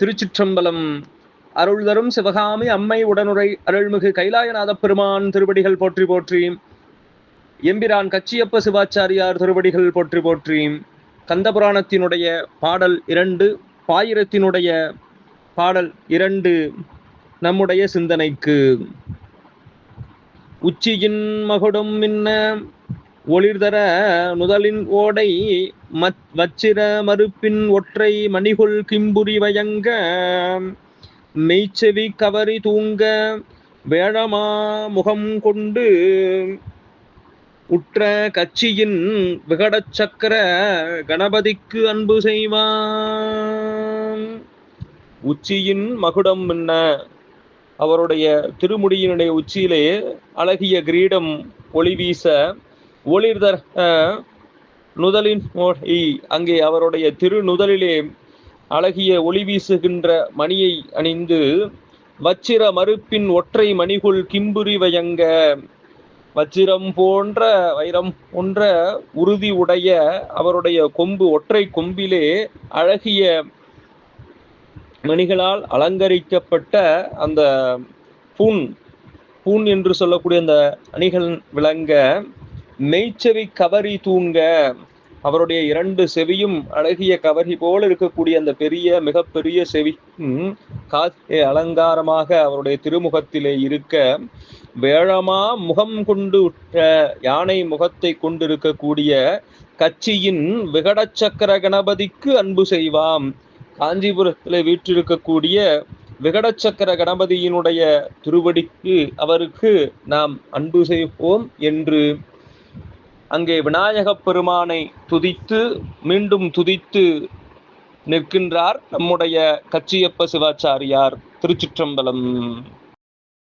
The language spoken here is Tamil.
திருச்சிற்றம்பலம். அருள் தரும் சிவகாமி அம்மை உடனுரை அருள்மிகு கைலாயநாத பெருமான் திருவடிகள் போற்றி போற்றி. எம்பிரான் கச்சியப்ப சிவாச்சாரியார் திருவடிகள் போற்றி போற்றி. கந்தபுராணத்தினுடைய பாடல் இரண்டு பாயிரத்தினுடைய பாடல் இரண்டு நம்முடைய சிந்தனைக்கு. உச்சியின் மகுடம் மின்ன ஒளிர்தர நுதலின் ஓடை மத் வச்சிர மறுப்பின் ஒற்றை மணிகுள் கிம்புரி வயங்க மெய்ச்செவி கவரி தூங்க வேழமா முகம் கொண்டு உற்ற கட்சியின் விகடச் சக்கர கணபதிக்கு அன்பு செய்வான். உச்சியின் மகுடம் என்ன? அவருடைய திருமுடியினுடைய உச்சியிலே அழகிய கிரீடம் ஒளி வீச ஒளிர்தர் நுதலின் ஓடை. அங்கே அவருடைய திருநுதலிலே அழகிய ஒளி வீசுகின்ற மணியை அணிந்து வச்சிர மறுப்பின் ஒற்றை மணிகுள் கிம்புரி வயங்க வச்சிரம் போன்ற வைரம் போன்ற உறுதி உடைய அவருடைய கொம்பு ஒற்றை கொம்பிலே அழகிய மணிகளால் அலங்கரிக்கப்பட்ட அந்த பூன் பூன் என்று சொல்லக்கூடிய அந்த அணிகள் விளங்க மெய்ச்செவி கவரி தூங்க அவருடைய இரண்டு செவியும் அழகிய கவரி போல் இருக்கக்கூடிய அந்த பெரிய மிகப்பெரிய செவி. காட்சி அலங்காரமாக அவருடைய திருமுகத்திலே இருக்க. வேழமா முகம் கொண்டு உற்ற யானை முகத்தை கொண்டிருக்கக்கூடிய கட்சியின் விகடச்சக்கர கணபதிக்கு அன்பு செய்வாம். காஞ்சிபுரத்தில் வீற்றிருக்கக்கூடிய விகடச்சக்கர கணபதியினுடைய திருவடிக்கு அவருக்கு நாம் அன்பு செய்வோம் என்று அங்கே விநாயகப் பெருமானை துதித்து மீண்டும் துதித்து நிற்கின்றார் நம்முடைய கச்சியப்ப சிவாச்சாரியார் திருச்சிற்றம்பலம்.